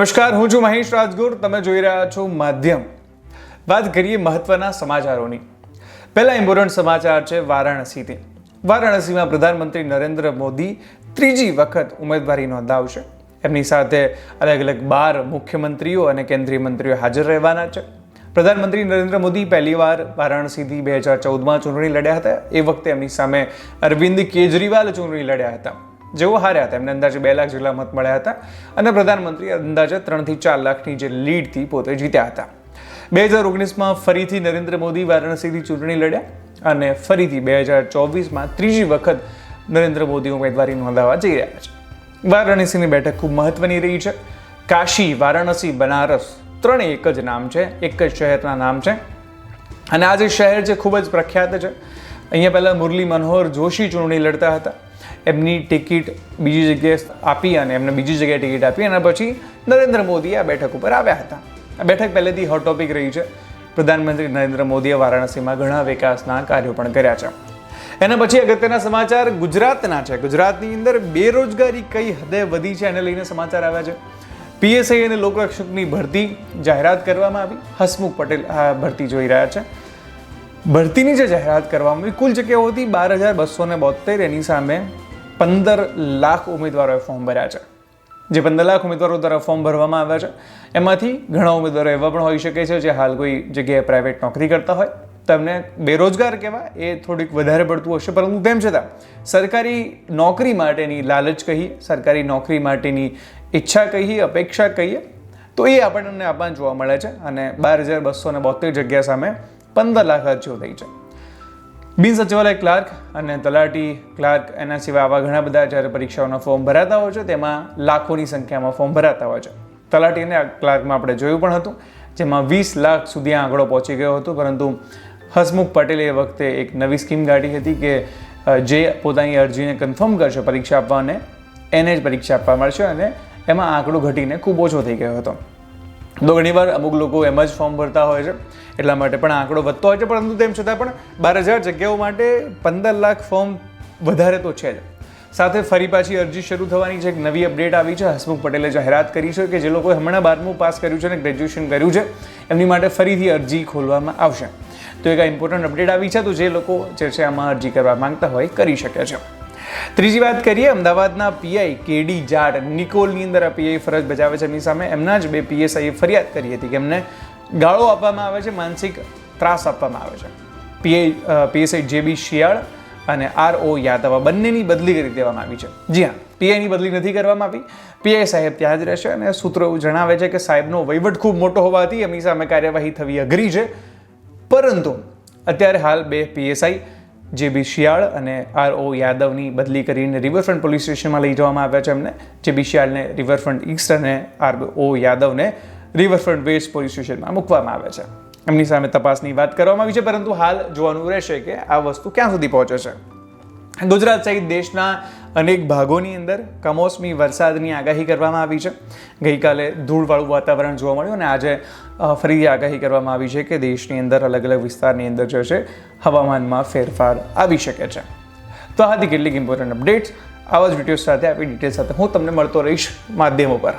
નમસ્કાર, હું છું મહેશ રાજગુર. તમે જોઈ રહ્યા છો માધ્યમ. વાત કરીએ મહત્વના સમાચારોની. પહેલા ઇમ્પોર્ટન્ટ સમાચાર છે વારાણસીથી. વારાણસીમાં પ્રધાનમંત્રી નરેન્દ્ર મોદી ત્રીજી વખત ઉમેદવારી નોંધાવશે. એમની સાથે અલગ અલગ બાર મુખ્યમંત્રીઓ અને કેન્દ્રીય મંત્રીઓ હાજર રહેવાના છે. પ્રધાનમંત્રી નરેન્દ્ર મોદી પહેલીવાર વારાણસીથી બે હજાર ચૌદમાં ચૂંટણી લડ્યા હતા. એ વખતે એમની સામે અરવિંદ કેજરીવાલ ચૂંટણી લડ્યા હતા. જેઓ હાર્યા હતા. એમને અંદાજે બે લાખ જેટલા મત મળ્યા હતા અને પ્રધાનમંત્રી અંદાજે ત્રણથી ચાર લાખની જે લીડથી પોતે જીત્યા હતા. બે હજાર ઓગણીસમાં ફરીથી નરેન્દ્ર મોદી વારાણસીથી ચૂંટણી લડ્યા અને ફરીથી બે હજાર ચોવીસમાં ત્રીજી વખત નરેન્દ્ર મોદી ઉમેદવારી નોંધાવવા જઈ રહ્યા છે. વારાણસીની બેઠક ખૂબ મહત્વની રહી છે. કાશી, વારાણસી, બનારસ ત્રણેય એક જ નામ છે, એક જ શહેરના નામ છે. અને આ જે શહેર છે ખૂબ જ પ્રખ્યાત છે. અહીંયા પહેલાં મુરલી મનોહર જોશી ચૂંટણી લડતા હતા. એમની ટિકિટ બીજી જગ્યાએ આપી અને એમને બીજી જગ્યાએ ટિકિટ આપી અને પછી નરેન્દ્ર મોદી આ બેઠક ઉપર આવ્યા હતા. આ બેઠક પહેલેથી હોટ ટોપિક રહી છે. પ્રધાનમંત્રી નરેન્દ્ર મોદીએ વારાણસીમાં ઘણા વિકાસના કાર્યો પણ કર્યા છે. એના પછી અગત્યના સમાચાર ગુજરાતના છે. ગુજરાતની અંદર બેરોજગારી કઈ હદે વધી છે એને લઈને સમાચાર આવ્યા છે. પીએસઆઈ અને લોકરક્ષકની ભરતી જાહેરાત કરવામાં આવી. હસમુખ પટેલ આ ભરતી જોઈ રહ્યા છે. ભરતીની જે જાહેરાત કરવામાં આવી, કુલ જગ્યાઓથી બાર હજાર બસો ને બોતેર એની સામે પંદર લાખ ઉમેદવારોએ ફોર્મ ભર્યા છે. જે પંદર લાખ ઉમેદવારો દ્વારા ફોર્મ ભરવામાં આવ્યા છે, એમાંથી ઘણા ઉમેદવારો એવા પણ હોઈ શકે છે જે હાલ કોઈ જગ્યાએ પ્રાઇવેટ નોકરી કરતા હોય. તમને બેરોજગાર કહેવા એ થોડીક વધારે પડતું હશે, પરંતુ તેમ છતાં, સરકારી નોકરી માટેની લાલચ કહીએ સરકારી નોકરી માટેની ઈચ્છા કહીએ અપેક્ષા કહીએ તો એ આપણને આપણને જોવા મળે છે. અને બાર હજાર બસો ને બોતેર જગ્યા સામે પંદર લાખ અરજીઓ થઈ છે. બિન સચિવાલય ક્લાર્ક અને તલાટી ક્લાર્ક એના સિવાય આવા ઘણા બધા જ્યારે પરીક્ષાઓના ફોર્મ ભરાતા હોય છે, તેમાં લાખોની સંખ્યામાં ફોર્મ ભરાતા હોય છે. તલાટી અને ક્લાર્કમાં આપણે જોયું પણ હતું, જેમાં વીસ લાખ સુધી આ આંકડો પહોંચી ગયો હતો, પરંતુ હસમુખ પટેલે એ વખતે એક નવી સ્કીમ કાઢી હતી કે જે પોતાની અરજીને કન્ફર્મ કરશે પરીક્ષા આપવાને, એને જ પરીક્ષા આપવા મળશે અને એમાં આંકડો ઘટીને ખૂબ ઓછો થઈ ગયો હતો. તો ઘણીવાર અમુક લોકો એમ જ ફોર્મ ભરતા હોય છે, એટલા માટે પણ આંકડો વધતો હોય છે, પરંતુ તેમ છતાં પણ બાર હજાર જગ્યાઓ માટે પંદર લાખ ફોર્મ વધારે તો છે જ. સાથે ફરી પાછી અરજી શરૂ થવાની છે એક નવી અપડેટ આવી છે. હસમુખ પટેલે જાહેરાત કરી છે કે જે લોકોએ હમણાં બારમું પાસ કર્યું છે અને ગ્રેજ્યુએશન કર્યું છે, એમની માટે ફરીથી અરજી ખોલવામાં આવશે. તો એક આ ઇમ્પોર્ટન્ટ અપડેટ આવી છે, તો જે લોકો જે છે આમાં અરજી કરવા માંગતા હોય કરી શકે છે. ત્રીજી વાત કરીએ, અમદાવાદના પીઆઈ કેડી જાડ નિકોલની અંદર આ પીઆઈ ફરજ બજાવે છે. એમની સામે એમના જ બે પીએસઆઈએ ફરિયાદ કરી હતી કે એમને ગાળો આપવામાં આવે છે, માનસિક ત્રાસ આપવામાં આવે છે. પીઆઈ પીએસઆઈ જેબી શિયાળ અને આર ઓ યાદવ બંનેની બદલી કરી દેવામાં આવી છે. જી હા, પીઆઈની બદલી નથી કરવામાં આવી. પીઆઈ સાહેબ ત્યાં જ રહેશે અને સૂત્રો એવું જણાવે છે કે સાહેબનો વહીવટ ખૂબ મોટો હોવાથી એમની સામે કાર્યવાહી થવી અઘરી છે. પરંતુ અત્યારે હાલ બે પીએસઆઈ જે બી શિયાળ અને આર ઓ યાદવની બદલી કરીને રિવરફ્રન્ટ પોલીસ સ્ટેશનમાં લઈ જવામાં આવ્યા છે એમને. જે બી શિયાળને રિવરફ્રન્ટ ઈસ્ટ અને આર ઓ યાદવને રિવરફ્રન્ટ વેસ્ટ પોલીસ સ્ટેશનમાં મૂકવામાં આવે છે. એમની સામે તપાસની વાત કરવામાં આવી છે, પરંતુ હાલ જોવાનું રહેશે કે આ વસ્તુ ક્યાં સુધી પહોંચે છે. ગુજરાત સહિત દેશના અનેક ભાગોની અંદર કમોસમી વરસાદની આગાહી કરવામાં આવી છે. ગઈકાલે ધૂળવાળું વાતાવરણ જોવા મળ્યું અને આજે ફરી આગાહી કરવામાં આવી છે કે દેશની અંદર અલગ અલગ વિસ્તારની અંદર જે છે, હવામાનમાં ફેરફાર આવી શકે છે. તો આ હતી કેટલીક ઇમ્પોર્ટન્ટ અપડેટ્સ આવા જ વીડિયો સાથે આપણી ડિટેલ સાથે હું તમને મળતો રહીશ માધ્યમો ઉપર.